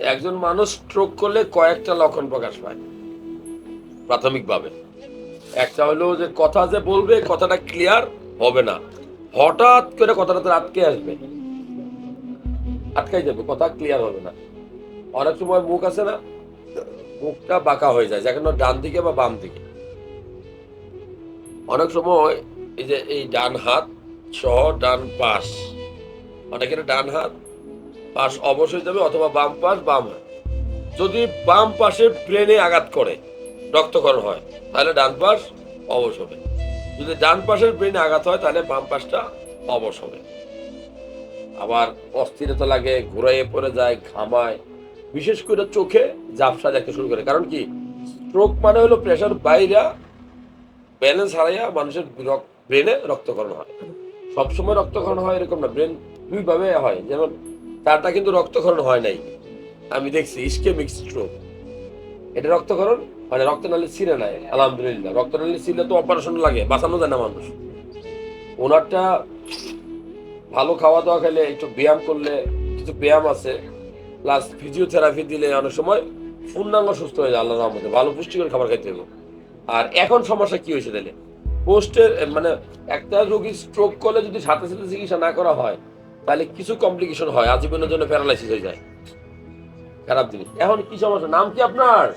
একজন মানুষ স্ট্রোক করলে কয়েকটা লক্ষণ প্রকাশ পায়। প্রাথমিকভাবে। একটা হলো যে কথা যে বলবে, কথাটা ক্লিয়ার হবে না। হঠাৎ করে কথাটা তার আটকে আসবে। আটকাই যাবে, কথা ক্লিয়ার হবে না। অনেক সময় মুখ আছে না, মুখটা বাঁকা হয়ে যায়, যেখানে ডান দিকে বা বাম দিকে। অনেক সময় এই যে এই ডান হাত সহ ডান পাশ, অনেকের ডান হাত পাশ অবশ্যই যাবে অথবা বাম পাশ বাম হাত যদি বাম পাশে ব্রেনে আঘাত করে রক্তকরণ হয়, তাহলে ডান পাশ অবশ হবে। যদি ডান পাশের ব্রেনে আঘাত হয়, তাহলে বাম পাশটা অবশ হবে। আবার অস্থিরতা লাগে, ঘুরাইয়ে পড়ে যায়, ঘামায়। বিশেষ করে চোখে ঝাপসা দেখতে শুরু করে। কারণ কি? স্ট্রোক মানে হলো প্রেশার বাইরা ব্যালেন্স হারাইয়া মানুষের ব্রেনে রক্তকরণ হয়। সবসময় রক্তকরণ হয় এরকম না। ব্রেন দুইভাবে হয়। যেমন তারটা কিন্তু রক্তক্ষরণ হয় নাই। আমি দেখছি ইস্কেমিক স্ট্রোক এটা রক্তকরণ মানে রক্ত নালী ছিঁড়ে নেয় আলহামদুলিল্লাহ। রক্ত নালী ছিঁড়লে তো অপারেশন লাগে, বাঁচানো যায় না মানুষ। ওনারটা ভালো খাওয়া দাওয়া খেলে, একটু ব্যায়াম করলে, কিছু ব্যায়াম আছে প্লাস ফিজিওথেরাপি দিলে অনেক সময় পূর্ণাঙ্গ সুস্থ হয়ে যায় আল্লাহ রহমতে, ভালো পুষ্টিকর খাবার খাইতে হবে আর এখন সমস্যা কি হয়েছে তাহলে? পোস্টের মানে একটা রোগী স্ট্রোক করলে যদি সাথে সাথে চিকিৎসা না করা হয় তাহলে কিছু কমপ্লিকেশন হয়, আজীবনের জন্য প্যারালাইসিস হয়ে যায়। খারাপ জিনিস। এখন কি সমস্যা? নাম কি আপনার?